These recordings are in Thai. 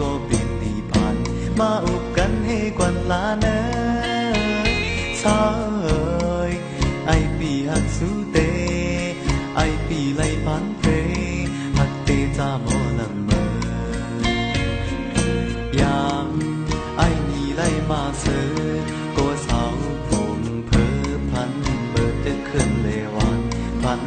ก็เป็นที่ผ่าน มาอุบกันให้กวนลาเนอซอยไอปีหักสูเต ไอปีไลพันเพหักเตจามอลำเมอยามไอมีไลมาเสือก็สาวผมเพอพันเบิดจะขึ้นเลวันพัน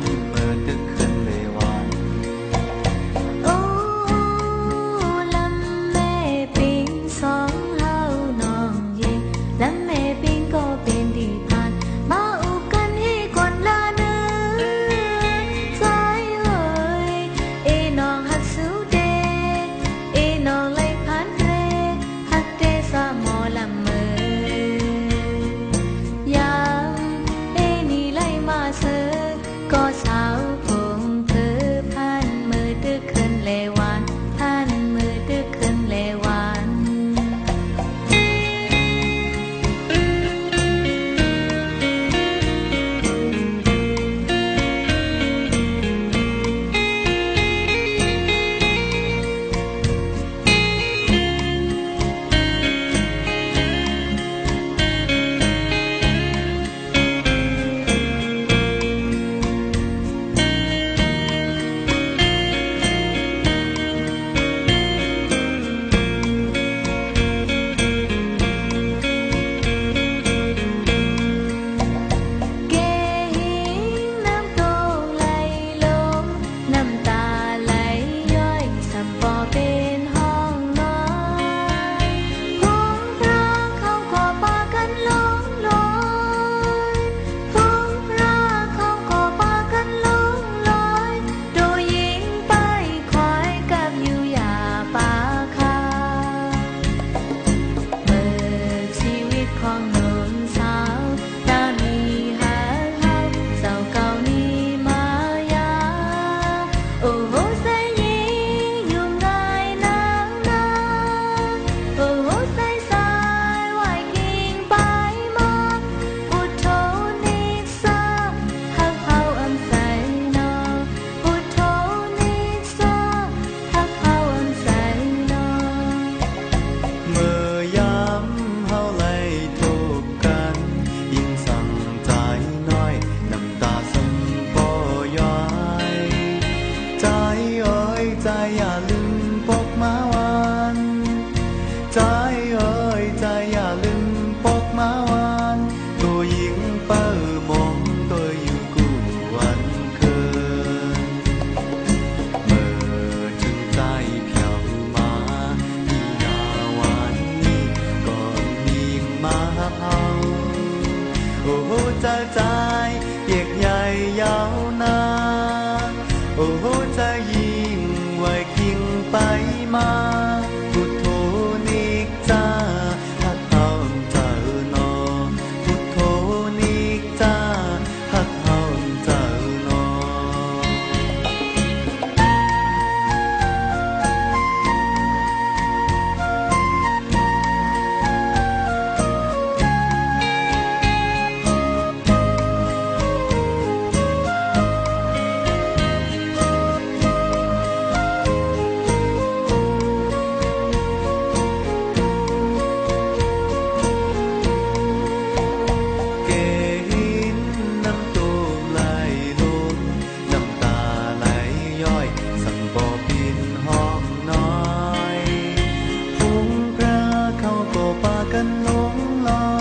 long.